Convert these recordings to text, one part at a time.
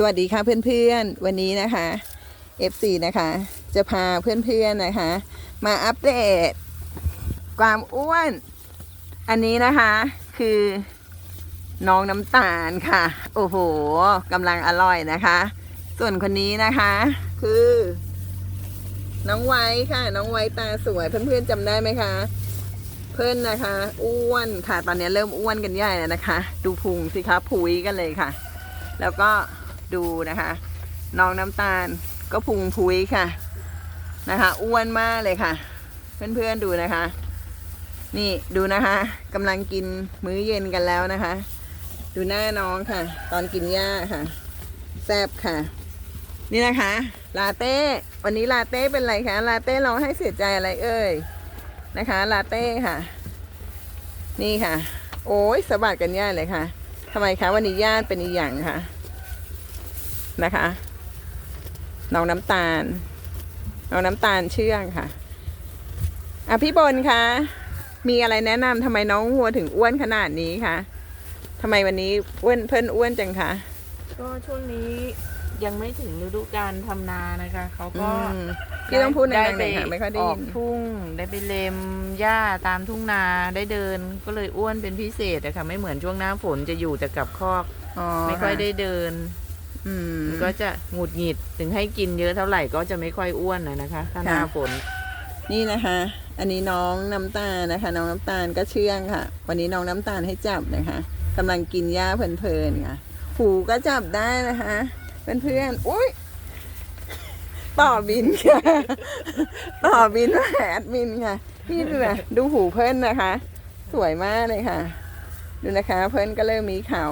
สวัสดีค่ะเพื่อนๆ วันนี้นะคะ FC นะคะ จะพาเพื่อนๆนะคะ มาอัปเดต ความอ้วน อันนี้นะคะคือน้องน้ำตาลค่ะ โอ้โหกำลังอร่อยนะคะ ส่วนคนนี้นะคะ คือ น้องไว้ค่ะ น้องไว้ตาสวยเพื่อนๆจำได้ไหมคะ เพื่อนนะคะ อ้วนค่ะ ตอนนี้เริ่มอ้วนกันใหญ่แล้วนะคะ ดูพุงสิคะผุยกันเลยค่ะ แล้วก็ ดูนะคะ น้องน้ำตาลก็พุงพุยค่ะนะคะอ้วนมากเลยค่ะ เพื่อนๆดูนะคะ นี่ดูนะคะกำลังกินมื้อเย็นกันแล้วนะคะ ดูหน้าน้องค่ะ ตอนกินหญ้าค่ะแซบค่ะ นี่นะคะลาเต้วันนี้ลาเต้เป็นไรคะลาเต้ร้องให้เสียใจอะไรเอ่ยนะคะลาเต้ค่ะ นี่ค่ะ โอ้ยสะบัดกันย่าเลยค่ะทำไมคะวันนี้ญาเป็นอีหยังค่ะ นะคะน้องน้ำตาลน้องน้ำตาลเชื่องค่ะอะพี่บนคะมีอะไรแนะนำทำไมน้องวัวถึงอ้วนขนาดนี้คะทำไมวันนี้อ้วนเพิ่นอ้วนจังคะก็ช่วงนี้ยังไม่ถึงฤดูการทำนานะคะเขาอืก็มพี่ต้องพูดดัได้งๆหน่อยค่ะไม่ค่อยได้อยิอกนทุ่งได้ไปเล็มหญ้าตามทุ่งนาได้เดินก็เลยอ้วนเป็นพิเศษอะค่ะไม่เหมือนช่วงหน้าฝนจะอยู่แต่กับคอกอ๋อไม่ค่อยได้ะเดิน อืมก็จะหงุดหงิดถึงให้กินเยอะเท่าไหร่ก็จะไม่ค่อยอ้วนนะนะคะ ถ้าหน้าค่ะ ฝนนี่นะคะ อันนี้น้องน้ำตาลนะคะ น้องน้ำตาลก็เชื่องค่ะ วันนี้น้องน้ำตาลให้จับนะคะกำลังกินหญ้าเพลินๆค่ะ หูก็จับได้นะคะเพื่อนๆอุ้ยต่อบินค่ะ ต่อบินมาแอดมินค่ะนี่ดูนะดูหูเพิ่นนะคะ สวยมากเลยค่ะ ดูนะคะ เพิ่นก็เริ่มมีเขา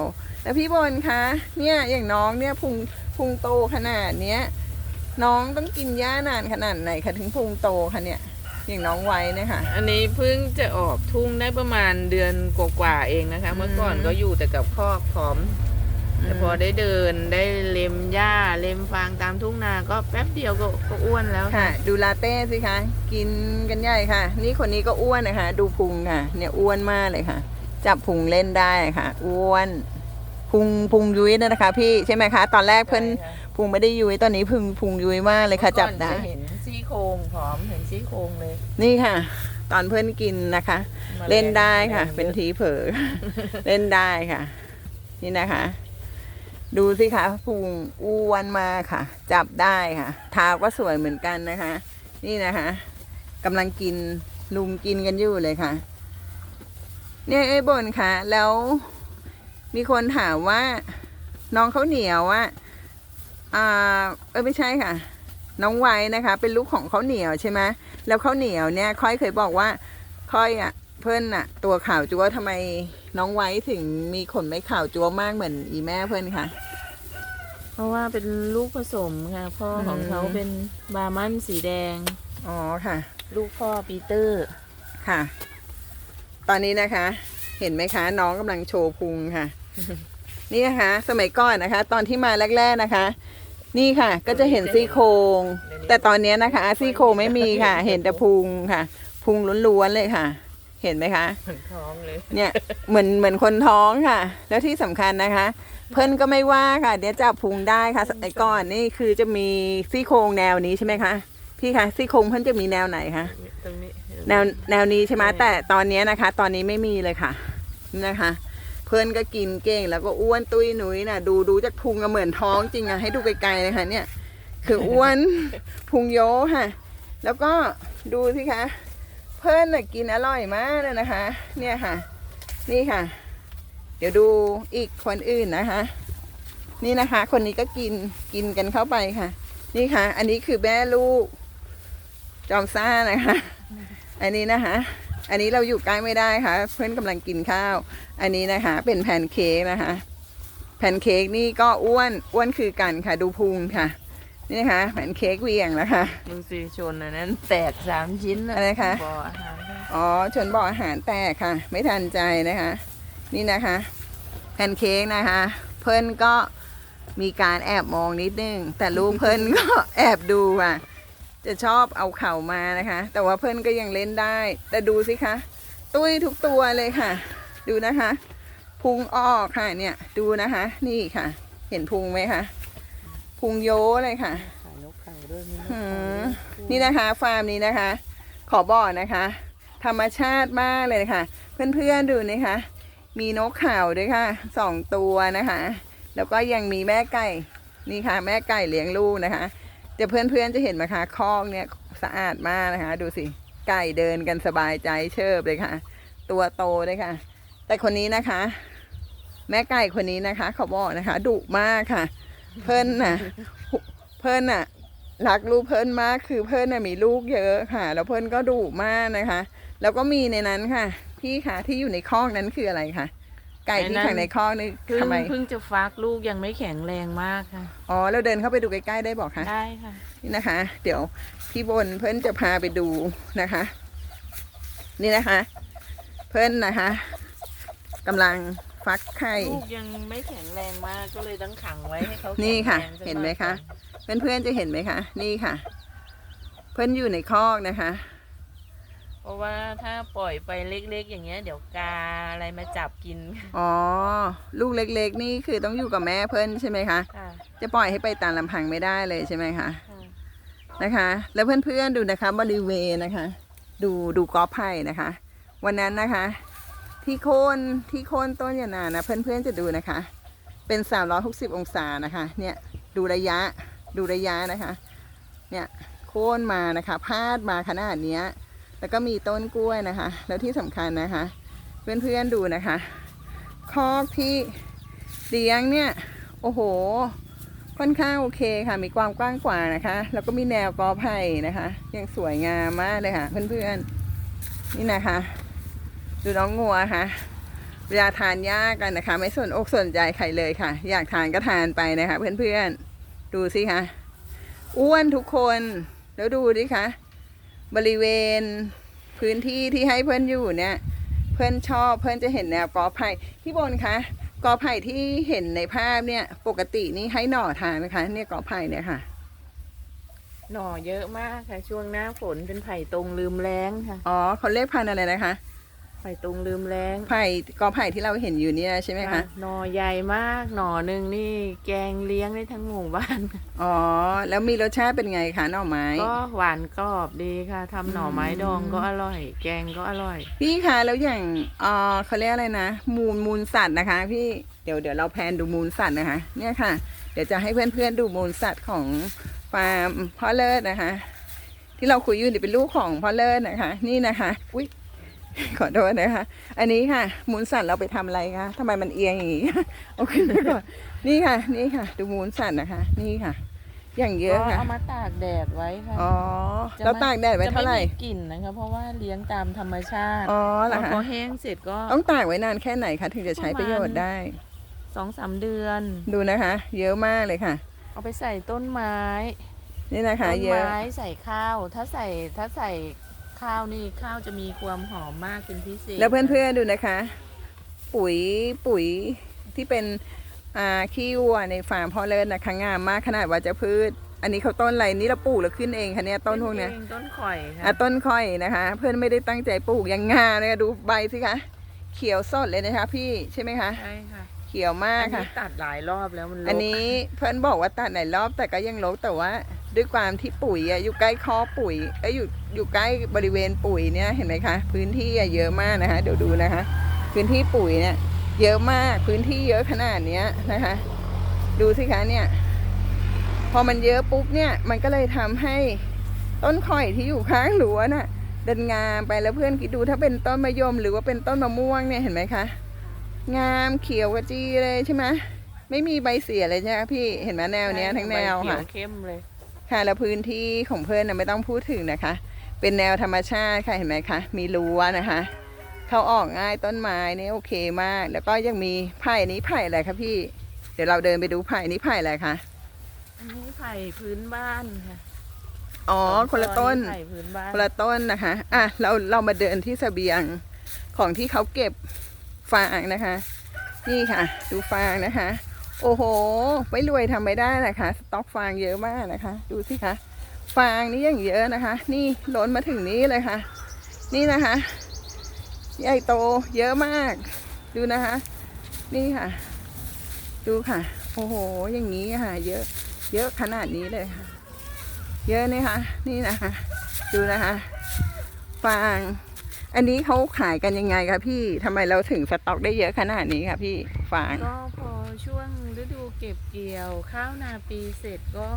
แล้วพี่บนคะเนี่ยอย่างน้องเนี่ยพุงพุงโตขนาดเนี้ยน้องต้องกินหญ้านานขนาดไหนคะถึงพุงโตคะเนี่ยอย่างน้องไว้เนี่ยค่ะอันนี้เพิ่งจะออกทุ่งได้ประมาณเดือนกว่าๆเองนะคะ เมื่อก่อนก็อยู่แต่กับคอกผอมแต่พอได้เดินได้เล็มหญ้าเล็มฟางตามทุ่งนาก็แป๊บเดียวก็ก็อ้วนแล้วค่ะ ดูลาเต้สิคะ กินกันใหญ่ค่ะ นี่คนนี้ก็อ้วนนะคะ ดูพุงค่ะ เนี่ยอ้วนมากเลยค่ะ จับพุงเล่นได้ค่ะ อ้วน พุงพุงยุ้ยนะคะ พี่ใช่ไหมคะ ตอนแรกเพิ่นใช่ค่ะพุงไม่ได้ยุ้ยตอนนี้พุงพุงยุ้ยมากเลยค่ะจับได้เมื่อก่อนจะเห็นซี่โครงผอมเห็นซี่โครงเลย นี่ค่ะ ตอนเพื่อนกินนะคะแมงเล่นได้ค่ะแมลงเป็นยอะทีเผลอเล่นได้ค่ะ นี่นะคะ ดูสิคะพุงอ้วนมากค่ะ จับได้ค่ะเท้าก็สวยเหมือนกันนะคะ นี่นะคะกำลังกินลุมกินกันอยู่เลยค่ะ เนี่ยไอ้บนค่ะ แล้ว มีคนถามว่า น้องเขาวเหนียวว่าอ่าเออไม่ใช่ค่ะ น้องไว้นะคะ เป็นลูกของข้าวเหนียวใช่ไหมแล้วข้าวเหนียวเนี่ยค่อยเคยบอกว่า ค่อยอะ เพื่อนอะ ตัวขาวจัวทำไมน้องไว้ถึงมีขนไม่ขาวจัวมากเหมือนอีแม่เพื่อนคะเพราะว่าเป็นลูกผสมค่ะ พ่อของอืมเขาเป็นบาร์มันสีแดงอ๋อค่ะ ลูกพ่อปีเตอร์ค่ะ ตอนนี้นะคะ เห็นไหมคะ น้องกำลังโชว์พุงค่ะ นี่นะคะ สมัยก่อนนะคะ ตอนที่มาแรก ๆนะคะ นี่ค่ะ ก็จะเห็นซี่โครงแต่ตอนนี้นะคะซี่โครงไม่มีค่ะ เห็นแต่พุงค่ะ พุงล้วนๆเลยค่ะ เห็นไหมคะเหมือนท้องเลยเนี่ยเหมือนเหมือนคนท้องค่ะ แล้วที่สำคัญนะคะ เพื่อนก็ไม่ว่าค่ะ เดี๋ยวจับพุงได้ค่ะสมัยก่อนนี่คือจะมีซี่โครงแนวนี้ใช่ไหมคะพี่คะซี่โครงเพื่อนจะมีแนวไหนคะตรงนี้แนวแนวนี้ใช่ไหมใช่แต่ตอนนี้นะคะ ตอนนี้ไม่มีเลยค่ะนะคะ เพื่อนก็กินเก่ง แล้วก็อ้วนตุ้ยหนุยน่ะ ดูดูจากพุงก็เหมือนท้องจริงอะให้ดูไกลๆเลยค่ะเนี่ย คืออ้วนพุงโยค่ะ แล้วก็ดูสิคะ เพื่อนน่ะกินอร่อยมากเลยนะคะ เนี่ยค่ะ นี่ค่ะ เดี๋ยวดูอีกคนอื่นนะคะ นี่นะคะ คนนี้ก็กินกินกันเข้าไปค่ะ นี่ค่ะ อันนี้คือแม่ลูกจอมซ่านะคะ อันนี้นะคะ อันนี้เราอยู่ใกล้ไม่ได้ค่ะ เพื่อนกำลังกินข้าว อันนี้นะคะ เป็นแพนเค้กนะคะ แพนเค้กนี่ก็อ้วนอ้วนคือกันค่ะดูพุงค่ะ นี่นะคะแพนเค้กเหวียงแล้วค่ะดูสิชนอันนั้นแตกสามชิ้นอะไรคะบ่ออาหารค่ะอ๋อชนบ่ออาหารแตกค่ะ ไม่ทันใจนะคะ นี่นะคะ แพนเค้กนะคะ เพื่อนก็มีการแอบมองนิดนึง แต่ลูกเพื่อนก็แอบดูอะ จะชอบเอาเข่ามานะคะ แต่ว่าเพื่อนก็ยังเล่นได้ แต่ดูสิคะตุ้ยทุกตัวเลยค่ะ ดูนะคะพุงออกค่ะเนี่ยดูนะคะ นี่ค่ะ เห็นพุงไหมคะพุงโยเลยค่ะขายนกเขาด้วยมีนกหืเขาอด้วยนี่นะคะ ฟาร์มนี้นะคะ ขอบอกนะคะ ธรรมชาติมากเลยค่ะ เพื่อนๆดูนะคะ มีนกเขาด้วยค่ะสองตัวนะคะ แล้วก็ยังมีแม่ไก่นี่ค่ะ แม่ไก่เลี้ยงลูกนะคะ เดี๋ยวเพื่อนๆจะเห็นไหมคะคอกเนี่ยสะอาดมากนะคะ ดูสิไก่เดินกันสบายใจเชิบเลยค่ะ ตัวโตเลยค่ะ แต่คนนี้นะคะ แม่ไก่คนนี้นะคะ เขาบอกนะคะดุมากค่ะ เพิ่นน่ะ เพิ่นน่ะรักลูกเพิ่นมากคือเพิ่นน่ะมีลูกเยอะค่ะ แล้วเพิ่นก็ดุมากนะคะ แล้วก็มีในนั้นค่ะ พี่คะที่อยู่ในคอกนั้นคืออะไรคะ ไก่ที่ขังในคอกนี่เพิ่งทำไมเพิ่งจะฟักลูกยังไม่แข็งแรงมากค่ะ อ๋อเราเดินเข้าไปดูใกล้ๆได้บอกคะได้ค่ะ นี่นะคะ เดี๋ยวพี่บนเพิ่นจะพาไปดูนะคะ นี่นะคะ เพิ่นนะคะกำลังฟักไข่ ลูกยังไม่แข็งแรงมากก็เลยต้องขังไว้ให้เขานี่นี่ค่ะ เห็นไหมคะ เพื่อนๆจะเห็นไหมคะ นี่ค่ะ เพิ่นอยู่ในคอกนะคะเพ ราะว่าถ้าปล่อยไปเล็กๆ อย่างเงี้ย เดี๋ยวกาอะไรมาจับกินอ๋อ ลูกเล็กๆ นี่คือต้องอยู่กับแม่เพิ่นใช่ไหมคะ ค่ะจะปล่อยให้ไปตามลำพังไม่ได้เลยใช่ไหมคะ ค่ะนะคะ แล้วเพื่อนๆดูนะคะบริเวณนะคะ ดูดูกอไผ่นะคะ วันนั้นนะคะ ที่โคนที่โคนต้นยานานะเพื่อนๆจะดูนะคะ เป็น 360 องศานะคะ เนี่ยดูระยะดูระยะนะคะ เนี่ยโค่นมานะคะ พาดมาขนาดเนี้ย แล้วก็มีต้นกล้วยนะคะ แล้วที่สำคัญนะคะ เพื่อนๆดูนะคะคอกที่เลี้ยงเนี่ย โอ้โห ค่อนข้างโอเคค่ะ มีความกว้างขวานะคะ แล้วก็มีแนวกอไผ่นะคะยังสวยงามมากเลยค่ะ เพื่อนๆ นี่นะคะ ดูน้องงัวค่ะเวลาทานยากกันนะคะ ไม่สนอกสนใจใครเลยค่ะ อยากทานก็ทานไปนะคะ เพื่อนๆ ดูสิคะอ้วนทุกคนแล้วดูดิคะ บริเวณพื้นที่ที่ให้เพื่อนอยู่เนี่ย เพื่อนชอบเพื่อนจะเห็นแนวกอไผ่พี่บนคะกอไผ่ที่เห็นในภาพเนี่ย ปกตินี่ให้หน่อทานไหมคะเนี่ยกอไผ่เนี่ยค่ะ หน่อเยอะมากค่ะ ช่วงหน้าฝนเป็นไผ่ตรงลืมแรงค่ะ อ๋อเขาเรียกพันธุ์อะไรนะคะไผ่ตรงลืมแรงไผ่กอไผ่ที่เราเห็นอยู่เนี่ยใช่ไหมคะหน่อใหญ่มากหน่อหนึ่งนี่แกงเลี้ยงได้ทั้งหมู่บ้าน อ๋อ แล้วมีรสชาติเป็นไงคะหน่อไม้ ก็หวานกรอบดีค่ะทำหน่อไม้ดองก็อร่อย แกงก็อร่อย พี่คะแล้วอย่างเอ่อเขาเรียกอะไรนะ มูลมูลสัตว์นะคะ พี่เดี๋ยวเดี๋ยวเราแพนดูมูลสัตว์นะคะ เนี่ยค่ะ เดี๋ยวจะให้เพื่อนๆดูมูลสัตว์ของฟาร์มพ่อเลิศนะคะ ที่เราคุยอยู่นี่เป็นลูกของพ่อเลิศนะคะ นี่นะคะ อุ้ย ขอโทษนะคะ อันนี้ค่ะมูลสัตว์เราไปทำอะไรคะทำไมมันเอียงอย่างนี้โอเคไว้ก่อนนี่ค่ะ นี่ค่ะ ดูมูลสัตว์นะคะ นี่ค่ะ อย่างเยก็อะค่ะเอามาตากแดดไว้ค่ะอ๋อเราตากแดดไว้เท่าไหร่จะม่มีกลิ่นนะคะเพราะว่าเลี้ยงตามธรรมชาติอ๋อเหรอคะพอแห้งเสร็จก็ต้องตากไว้นานแค่ไหนคะถึงจะใช้ประโยชน์ได้สองสามเดือน ดูนะคะ เยอะมากเลยค่ะ เอาไปใส่ต้นไม้ นี่นะคะต้นเยอะไม้ใส่ข้าวถ้าใส่ถ้าใส่ ข้าวนี่ข้าวจะมีความหอมมากเป็นพิเศษแล้วเพื่อนๆดูนะคะ ปุ๋ยปุ๋ยที่เป็นอ่าขี้วัวในฟาร์มพ่อเลิศนะคะงามมากขนาดว่าจะพืช อันนี้เขาต้นอะไรนี่เราปลูกแล้วขึ้นเองค่ะเนี่ยต้นพวกเนี้ยป็ต้นข่อยค่ะอะต้นค่อยนะคะ เพื่อนไม่ได้ตั้งใจปลูกยังงามเลยดูใบสิคะเขียวสดเลยนะคะ พี่ใช่ไหมคะ ใช่ค่ะ เขียวมากอันค่ะ นี้ตัดหลายรอบแล้วมันรกอันนี้เพื่อนบอกว่าตัดหลายรอบแต่ก็ยังรกแต่ว่า ด้วยความที่ปุ๋ยอะอยู่ใกล้คอปุ๋ยเอ้ยอยู่อยู่ใกล้บริเวณปุ๋ยเนี่ยเห็นไหมคะ พื้นที่อะเยอะมากนะคะ เดี๋ยวดูนะคะ พื้นที่ปุ๋ยเนี่ย เยอะมากพื้นที่เยอะขนาดเนี้ยนะคะ ดูสิคะเนี่ย พอมันเยอะปุ๊บเนี่ย มันก็เลยทำให้ต้นข่อยที่อยู่ข้างรั้วน่ะเดินงามไปแล้วเพื่อนคิดดูถ้าเป็นต้นมะยมหรือว่าเป็นต้นมะม่วงเนี่ยเห็นไหมคะ งามเขียวกระจีเลยใช่ไหมไม่มีใบเสียเลยใช่ไหมพี่เห็นไหมแนวเนี้ยทั้งแนวใบเขียค่ะวเข้มเลยค่ะแล้วพื้นที่ของเพื่อนนะไม่ต้องพูดถึงนะคะ เป็นแนวธรรมชาติค่ะเห็นไหมคะมีรั้วนะคะ เข้าออกง่ายต้นไม้นี่โอเคมาก แล้วก็ยังมีไผ่นี้ไผ่อะไรคะพี่ เดี๋ยวเราเดินไปดูไผ่นี้ไผ่อะไรคะอันนี้ไผ่พื้นบ้านค่ะอ๋อคนละต้น ไผ่พื้นบ้านคนละต้นนะคะ อะ เราเรามาเดินที่เสบียงของที่เขาเก็บ ฟางนะคะ นี่ค่ะ ดูฟางนะคะ โอ้โห ไม่รวยทำไม่ได้นะคะ สต็อกฟางเยอะมากนะคะ ดูสิคะฟางนี่ยังเยอะนะคะ นี่ล้นมาถึงนี้เลยค่ะ นี่นะคะ ใหญ่โตเยอะมาก ดูนะคะ นี่ค่ะ ดูค่ะ โอ้โห อย่างนี้ค่ะ เยอะ เยอะขนาดนี้เลยค่ะ เยอะนี่ค่ะ นี่นะคะ ดูนะคะ ฟาง อันนี้เขาขายกันยังไงคะพี่ทำไมเราถึงสต็อกได้เยอะขนาดนี้คะพี่ฟางก็พอช่วงฤดูเก็บเกี่ยว ข้าวนาปีเสร็จก็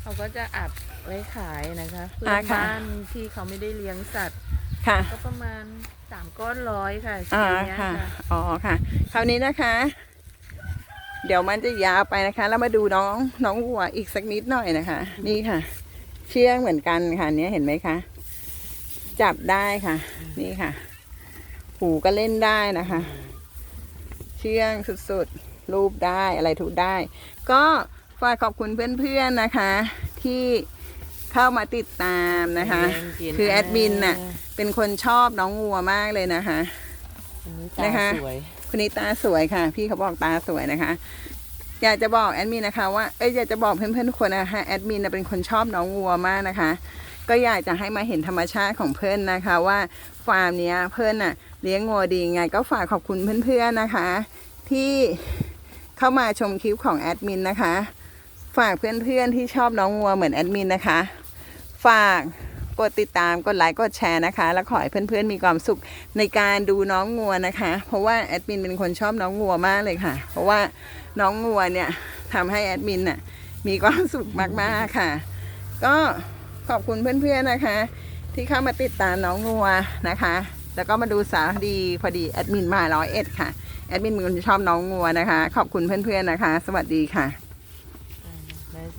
เขาก็จะอัดไว้ขายนะคะเพื่อนอ่าค่ะบ้านที่เขาไม่ได้เลี้ยงสัตว์ค่ะ ก็ประมาณสามก้อนร้อยค่ะอ่าชิ้นเนี้ยค่ะค่ะ อ๋อค่ะ คราวนี้นะคะ เดี๋ยวมันจะยาวไปนะคะ แล้วมาดูน้องน้องวัวอีกสักนิดหน่อยนะคะ นี่ค่ะ เชือกเหมือนกันค่ะเนี้ยเห็นไหมคะ จับได้ค่ะ นี่ค่ะ หูก็เล่นได้นะคะ เชื่องสุดๆ รูปได้อะไรทุกได้ ก็ฝากขอบคุณเพื่อนๆนะคะ ที่เข้ามาติดตามนะคะแรงกินคือแอดมินน่ะเป็นคนชอบน้องวัวมากเลยนะคะอันนี้ตานะคะสวยคนนี้ตาสวยค่ะ พี่เขาบอกตาสวยนะคะ อยากจะบอกแอดมินนะคะว่าเอ้ยอยากจะบอกเพื่อนๆทุกคนนะคะแอดมินเป็นคนชอบน้องวัวมากนะคะ ก็อยากจะให้มาเห็นธรรมชาติของเพื่อนนะคะว่าฟาร์มเนี้ยเพื่อนน่ะเลี้ยงงัวดีไงก็ฝากขอบคุณเพื่อนๆนะคะ ที่เข้ามาชมคลิปของแอดมินนะคะ ฝากเพื่อนๆที่ชอบน้องวัวเหมือนแอดมินนะคะ ฝาก กดติดตามกดไลค์กดแชร์นะคะ แล้วขอให้เพื่อนๆมีความสุขในการดูน้องงัวนะคะ เพราะว่าแอดมินเป็นคนชอบน้องงัวมากเลยค่ะ เพราะว่าน้องงัวเนี่ยทำให้แอดมินน่ะมีความสุขมากๆค่ะ ก็ขอบคุณเพื่อนๆนะคะ ที่เข้ามาติดตามน้องงัวนะคะ แล้วก็มาดูสารดีพอดีแอดมินมาร้อยเอ็ดค่ะแอดมินเป็นคนชอบน้องงัวนะคะ ขอบคุณเพื่อนๆนะคะ สวัสดีค่ะ